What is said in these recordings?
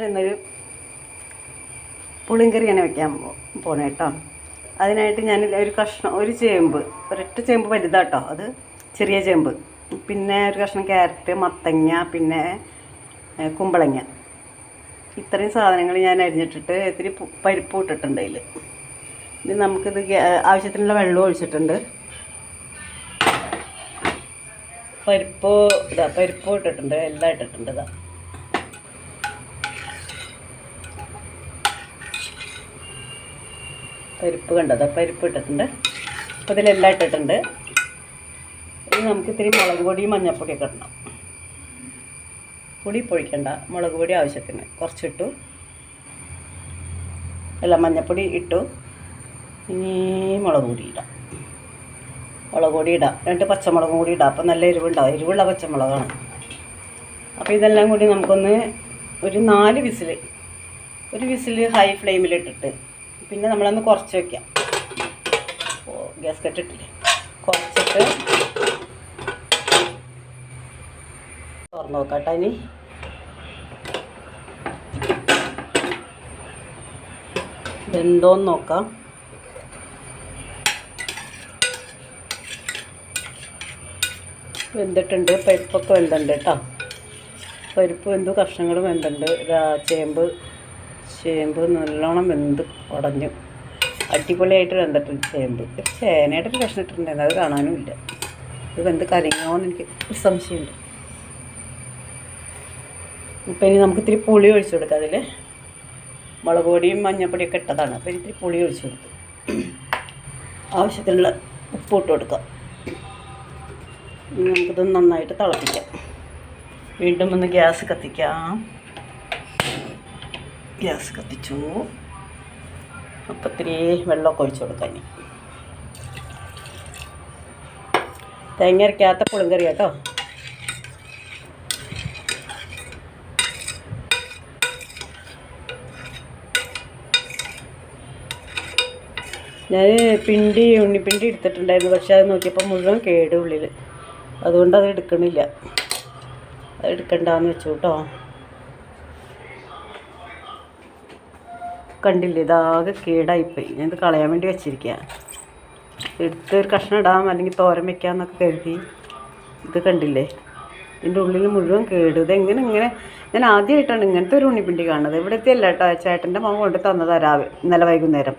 ഞാനിന്നൊരു പുളിങ്കറിയാണ് വെക്കാൻ പോണേ കേട്ടോ അതിനായിട്ട് ഞാൻ ഒരു കഷ്ണം ഒരു ചേമ്പ് ഒരൊറ്റ ചേമ്പ് വലുതാട്ടോ. അത് ചെറിയ ചേമ്പ്. പിന്നെ ഒരു കഷ്ണം ക്യാരറ്റ് മത്തങ്ങ പിന്നെ കുമ്പളങ്ങ. ഇത്രയും സാധനങ്ങൾ ഞാൻ അരിഞ്ഞിട്ടിട്ട് ഇത്തിരി പരിപ്പ് ഇട്ടിട്ടുണ്ട് അതിൽ ഇനി നമുക്കിത് ആവശ്യത്തിനുള്ള വെള്ളം ഒഴിച്ചിട്ടുണ്ട്. പരിപ്പ് ഇതാ പരിപ്പ് ഇട്ടിട്ടുണ്ട് എല്ലാം ഇട്ടിട്ടുണ്ട് ഇതാ. പരിപ്പ് കണ്ടത് പരിപ്പ് ഇട്ടിട്ടുണ്ട്. അപ്പോൾ ഇതിലെല്ലാം ഇട്ടിട്ടുണ്ട്. ഇനി നമുക്ക് ഇത്തിരി മുളക് പൊടിയും മഞ്ഞൾപ്പൊടിയൊക്കെ ഇടണം. പൊടി പൊഴിക്കണ്ട. മുളക് പൊടി ആവശ്യത്തിന്. കുറച്ചിട്ടു. അല്ല മഞ്ഞൾപ്പൊടി ഇട്ടു. ഇനി മുളക് പൊടി ഇടാം. മുളക് പൊടി ഇടാം. രണ്ട് പച്ചമുളകും കൂടി ഇടാം. അപ്പം നല്ല എരിവുണ്ടാവും. എരിവുള്ള പച്ചമുളകാണ്. അപ്പോൾ ഇതെല്ലാം കൂടി നമുക്കൊന്ന് ഒരു നാല് വിസിൽ ഒരു വിസിൽ ഹൈ ഫ്ലെയിമിലിട്ടിട്ട് പിന്നെ നമ്മളൊന്ന് കുറച്ച് വെക്കാം. ഓ ഗ്യാസ് കെട്ടിട്ടില്ലേ? കുറച്ചിട്ട് തുറന്ന് നോക്കാട്ടെ ഇനി. ഇതെന്തോന്ന് നോക്കാം. വെന്തിട്ടുണ്ട് പരിപ്പൊക്കെ വെന്തുണ്ട് കേട്ടോ. പരിപ്പ് വെന്തു കഷ്ണങ്ങൾ വെന്തുണ്ട്. ചേമ്പ് ചേമ്പ് നല്ലോണം വെന്ത് ഉടഞ്ഞു. അടിപൊളിയായിട്ട് വെന്തിട്ടുണ്ട് ചേമ്പ്. ഒരു ചേനയുടെ ഒരു കഷ്ണം ഇട്ടിട്ടുണ്ടായിരുന്നു അത് കാണാനും ഇല്ല. ഇത് വെന്ത് കരിഞ്ഞോന്ന് എനിക്ക് ഒരു സംശയമുണ്ട്. ഇപ്പം ഇനി നമുക്ക് ഇത്തിരി പുളി ഒഴിച്ചു കൊടുക്കാം അതിൽ മുളക് പൊടിയും മഞ്ഞൾപ്പൊടിയൊക്കെ ഇട്ടതാണ്. അപ്പോൾ ഇത്തിരി പുളി ഒഴിച്ചു കൊടുത്തു ആവശ്യത്തിനുള്ള ഉപ്പ് ഇട്ട് കൊടുക്കാം. നമുക്കിത് നന്നായിട്ട് തിളപ്പിക്കാം. വീണ്ടും ഒന്ന് ഗ്യാസ് കത്തിക്കാം. ഗ്യാസ് കത്തിച്ചു. അപ്പം ഇത്തിരി വെള്ളമൊക്കെ ഒഴിച്ചു കൊടുക്കാം ഇനി. തേങ്ങ അരയ്ക്കാത്ത പുളിങ്കറി കേട്ടോ. ഞാൻ പിണ്ടി ഉണ്ണിപ്പിണ്ടി എടുത്തിട്ടുണ്ടായിരുന്നു. പക്ഷെ അത് നോക്കിയപ്പോൾ മുഴുവൻ കേട് ഉള്ളിൽ അതുകൊണ്ട് അത് എടുക്കണില്ല. അത് എടുക്കണ്ടെന്ന് വെച്ചു കേട്ടോ. കണ്ടില്ലേ? ഇതാകെ കേടായിപ്പോയി. ഞാൻ ഇത് കളയാൻ വേണ്ടി വെച്ചിരിക്കുക എടുത്ത് ഒരു കഷ്ണം ഇടാം അല്ലെങ്കിൽ തോരൻ വെക്കാമെന്നൊക്കെ കരുതി. ഇത് കണ്ടില്ലേ? ഇതിന്റെ ഉള്ളിൽ മുഴുവൻ കേട്. ഇതെങ്ങനെ ഇങ്ങനെ? ഞാൻ ആദ്യമായിട്ടാണ് ഇങ്ങനത്തെ ഒരു ഉണ്ണിപ്പിണ്ടി കാണുന്നത്. ഇവിടുത്തെ അല്ല കേട്ടോ. ചേട്ടന്റെ മോൻ കൊണ്ട് തന്നതാ രാവിലെ ഇന്നലെ വൈകുന്നേരം.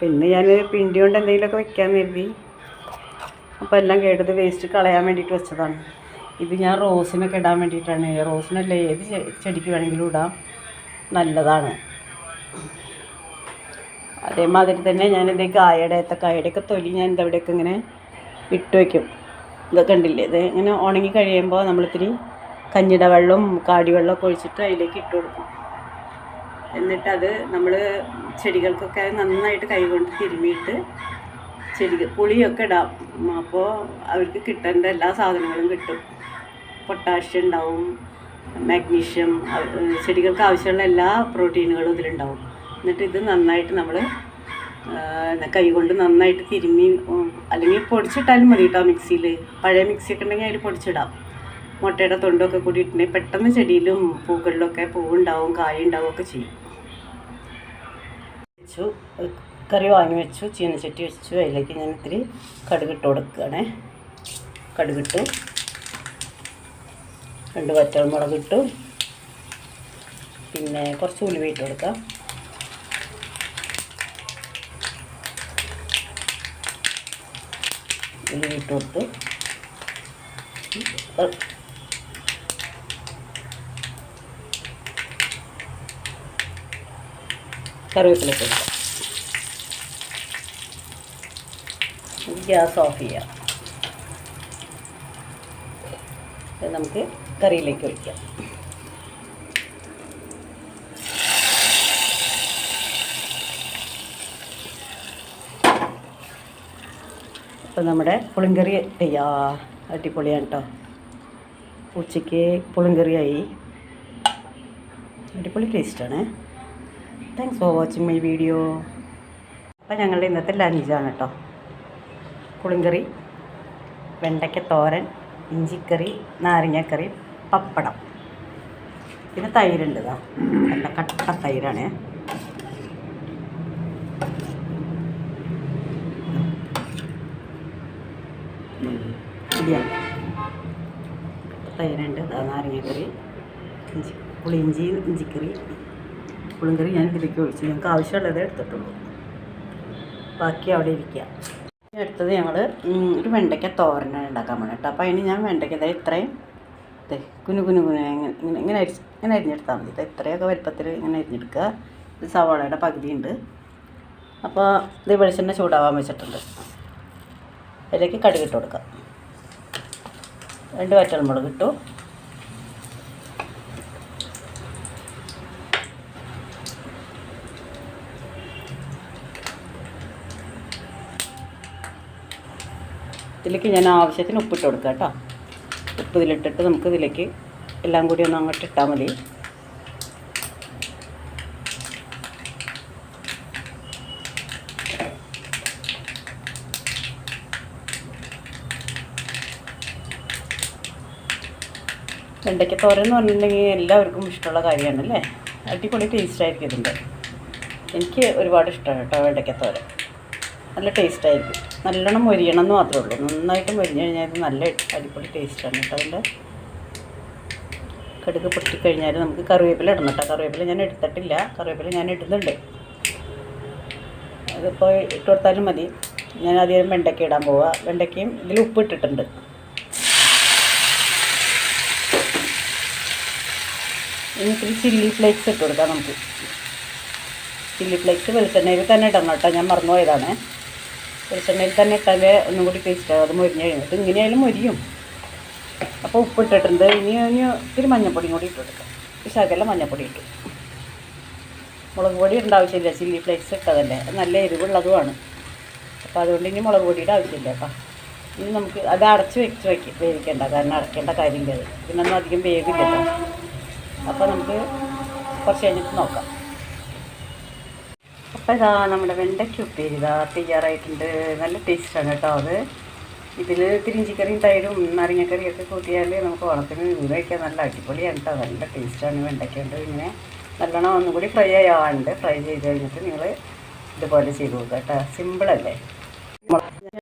പിന്നെ ഞാൻ പിണ്ടി കൊണ്ട് എന്തെങ്കിലുമൊക്കെ വെക്കാൻ കരുതി. അപ്പോൾ എല്ലാം കേട്ടത് വേസ്റ്റ് കളയാൻ വേണ്ടിയിട്ട് വെച്ചതാണ്. ഇത് ഞാൻ റോസിനൊക്കെ ഇടാൻ വേണ്ടിയിട്ടാണ്. റോസിനല്ല ഏത് ചെടിക്ക് വേണമെങ്കിലും ഇടാം. നല്ലതാണ്. അതേമാതിരി തന്നെ ഞാൻ ഇത് കായയുടെ ഏത്തക്കായയുടെയൊക്കെ തൊലി ഞാൻ ഇതവിടെയൊക്കെ ഇങ്ങനെ ഇട്ട് വയ്ക്കും. ഇതൊക്കെ ഉണ്ടില്ലേ ഇത് ഇങ്ങനെ ഉണങ്ങി കഴിയുമ്പോൾ നമ്മളിത്തിരി കഞ്ഞിട വെള്ളവും കാടിവെള്ളമൊക്കെ ഒഴിച്ചിട്ട് അതിലേക്ക് ഇട്ട് കൊടുക്കും. എന്നിട്ടത് നമ്മൾ ചെടികൾക്കൊക്കെ നന്നായിട്ട് കൈകൊണ്ട് തിരുമ്മിയിട്ട് ചെടി പുളിയൊക്കെ ഇടാം. അപ്പോൾ അവർക്ക് കിട്ടേണ്ട എല്ലാ സാധനങ്ങളും കിട്ടും. പൊട്ടാഷ്യം ഉണ്ടാവും മാഗ്നീഷ്യം ചെടികൾക്ക് ആവശ്യമുള്ള എല്ലാ പ്രോട്ടീനുകളും ഇതിലുണ്ടാവും. എന്നിട്ട് ഇത് നന്നായിട്ട് നമ്മൾ കൈ കൊണ്ട് നന്നായിട്ട് തിരുമ്മി അല്ലെങ്കിൽ പൊടിച്ചിട്ടാലും മതി കേട്ടോ മിക്സിയിൽ പഴയ മിക്സിയൊക്കെ ഉണ്ടെങ്കിൽ അതിൽ പൊടിച്ചിടാം. മുട്ടയുടെ തൊണ്ടൊക്കെ കൂടി ഇട്ടുണ്ടെങ്കിൽ പെട്ടെന്ന് ചെടിയിലും പൂക്കളിലൊക്കെ പൂവുണ്ടാവും കായ ഉണ്ടാവും ഒക്കെ ചെയ്യും. വെച്ചു കറി വാങ്ങി വെച്ചു ചീനച്ചട്ടി വെച്ചു. അതിലേക്ക് ഞാൻ ഇത്തിരി കടുകിട്ട് കൊടുക്കുകയാണേ. കടുകിട്ടു രണ്ട് വറ്റൽ ഇട്ടു. പിന്നെ കുറച്ച് ഉലുവ ഇട്ട് കൊടുക്കാം. ഉലുവ ഇട്ട് കൊടുത്തു കറിവേപ്പില കൊടുക്കാം ഗ്യാസ് ഓഫ് ചെയ്യാം. നമുക്ക് കറിയിലേക്ക് ഒഴിക്കാം. അപ്പോൾ നമ്മുടെ പുളിങ്കറി അയ്യാ അടിപൊളിയാണ് കേട്ടോ ഉച്ചയ്ക്ക് പുളിങ്കറിയായി. അടിപൊളി ടേസ്റ്റാണ്. Thanks for watching my video അപ്പോൾ ഞങ്ങളുടെ ഇന്നത്തെ ലഞ്ചാണ് കേട്ടോ പുളിങ്കറി വെണ്ടയ്ക്ക തോരൻ ഇഞ്ചിക്കറി നാരങ്ങക്കറി പപ്പടം. പിന്നെ തൈരുണ്ട് ഇതാ കട്ട കട്ട തൈരാണ്. ഇടിയാണ് തൈരുണ്ട് നാരങ്ങക്കറി ഇഞ്ചി പുളിയിഞ്ചി ഇഞ്ചിക്കറി പുളിങ്കറി ഞാൻ ഇതിലേക്ക് ഒഴിച്ചു. ഞങ്ങൾക്ക് ആവശ്യമുള്ളതേ എടുത്തിട്ടുള്ളൂ. ബാക്കി അവിടെ ഇരിക്കുക. അടുത്തത് ഞങ്ങൾ ഒരു വെണ്ടയ്ക്ക തോരനാണ് ഉണ്ടാക്കാൻ പോകുന്നത് കേട്ടോ. അപ്പോൾ അതിന് ഞാൻ വെണ്ടയ്ക്ക ദേ ഇത്രയും. കുനു കുനു കുനു ഇങ്ങനെ ഇങ്ങനെ അരി ഇങ്ങനെ അരിഞ്ഞെടുത്താൽ മതി. ഇത്രയൊക്കെ വലുപ്പത്തിൽ ഇങ്ങനെ അരിഞ്ഞെടുക്കുക. ഇത് സവാളയുടെ പകുതി ഉണ്ട് അപ്പോൾ ഇത് വെളിച്ചെണ്ണ ചൂടാവാൻ വെച്ചിട്ടുണ്ട്. അതിലേക്ക് കടുക് ഇട്ട് കൊടുക്കാം രണ്ട് വറ്റൽമുളക് ഇട്ടു. ഇതിലേക്ക് ഞാൻ ആവശ്യത്തിന് ഉപ്പിട്ട് കൊടുക്കാം കേട്ടോ. ഉപ്പ് ഇതിലിട്ടിട്ട് നമുക്ക് ഇതിലേക്ക് എല്ലാം കൂടി ഒന്ന് അങ്ങോട്ട് ഇട്ടാൽ മതി. വെണ്ടയ്ക്ക തോരൻ എന്ന് പറഞ്ഞിട്ടുണ്ടെങ്കിൽ എല്ലാവർക്കും ഇഷ്ടമുള്ള കാര്യമാണ് അല്ലേ അടിപൊളി ടേസ്റ്റ് ആയിരിക്കും ഇതിന്റെ. എനിക്ക് ഒരുപാട് ഇഷ്ടമാണ് കേട്ടോ വെണ്ടയ്ക്ക തോരൻ. നല്ല ടേസ്റ്റ് ആയിരിക്കും. നല്ലോണം മൊരിയണം എന്ന് മാത്രമേ ഉള്ളൂ. നന്നായിട്ട് മൊരിഞ്ഞ് കഴിഞ്ഞാൽ ഇത് നല്ല അടിപൊളി ടേസ്റ്റാണ് കേട്ടോ അതിന്റെ. കടുക് പൊട്ടിക്കഴിഞ്ഞാൽ നമുക്ക് കറിവേപ്പില ഇടണം കേട്ടോ. കറിവേപ്പില ഞാൻ എടുത്തിട്ടില്ല. കറിവേപ്പില ഞാൻ ഇടുന്നുണ്ട്. അതിപ്പോൾ ഇട്ട് കൊടുത്താലും മതി. ഞാൻ ആദ്യം വെണ്ടയ്ക്ക ഇടാൻ പോവുക വെണ്ടയ്ക്കയും ഇതിൽ ഉപ്പ് ഇട്ടിട്ടുണ്ട്. ഇത്തിരി ചില്ലി ഫ്ലേക്സ് ഇട്ട് കൊടുക്കാം നമുക്ക്. ചില്ലി ഫ്ലേക്സ് വെളിച്ചെണ്ണയിൽ തന്നെ ഇടണം കേട്ടോ. ഞാൻ മറന്നു പോയതാണ്. വെളിച്ചെണ്ണയിൽ തന്നെ ഇട്ടാലേ ഒന്നും കൂടി ടേസ്റ്റ് അത് മൊരിഞ്ഞ് കഴിഞ്ഞിട്ട് ഇങ്ങനെയായാലും മുരിയും. അപ്പോൾ ഉപ്പ് ഇട്ടിട്ടുണ്ട്. ഇനി ഇനി ഇത്തിരി മഞ്ഞപ്പൊടിയും കൂടി ഇട്ട് കൊടുക്കാം. ശകലം മഞ്ഞപ്പൊടി ഇട്ടു. മുളക് പൊടി ഇടേണ്ട ആവശ്യമില്ല. ചില്ലി ഫ്ലേക്സ് ഇട്ടതല്ലേ. നല്ല എരിവുള്ളതുമാണ്. അപ്പോൾ അതുകൊണ്ട് ഇനി മുളക് പൊടിയുടെ ആവശ്യമില്ല കേട്ടോ. ഇനി നമുക്ക് അത് അടച്ച് വെച്ച് വയ്ക്കും വേവിക്കേണ്ട. കാരണം അടയ്ക്കേണ്ട കാര്യം കയറി പിന്നെ ഒന്നും അധികം വേവില്ല അപ്പോൾ നമുക്ക് കുറച്ച് കഴിഞ്ഞിട്ട് നോക്കാം. അപ്പോൾ ഇതാ നമ്മുടെ വെണ്ടയ്ക്ക ഉപ്പേരി ഇതാ തയ്യാറായിട്ടുണ്ട്. നല്ല ടേസ്റ്റാണ് കേട്ടോ അത്. ഇതിൽ തിരിഞ്ചിക്കറിയും തൈരും നാരങ്ങക്കറിയും ഒക്കെ കൂട്ടിയാൽ നമുക്ക് ഓണത്തിന് ഇത് നല്ല അടിപൊളിയാണ് കേട്ടോ. നല്ല ടേസ്റ്റാണ് വെണ്ടയ്ക്ക കൊണ്ട് ഇങ്ങനെ നല്ലോണം ഒന്നും കൂടി ഫ്രൈ ആയാണ്ട് ഫ്രൈ ചെയ്ത് കഴിഞ്ഞിട്ട് നിങ്ങൾ ഇതുപോലെ ചെയ്ത് കൊടുക്കുക കേട്ടോ. സിമ്പിളല്ലേ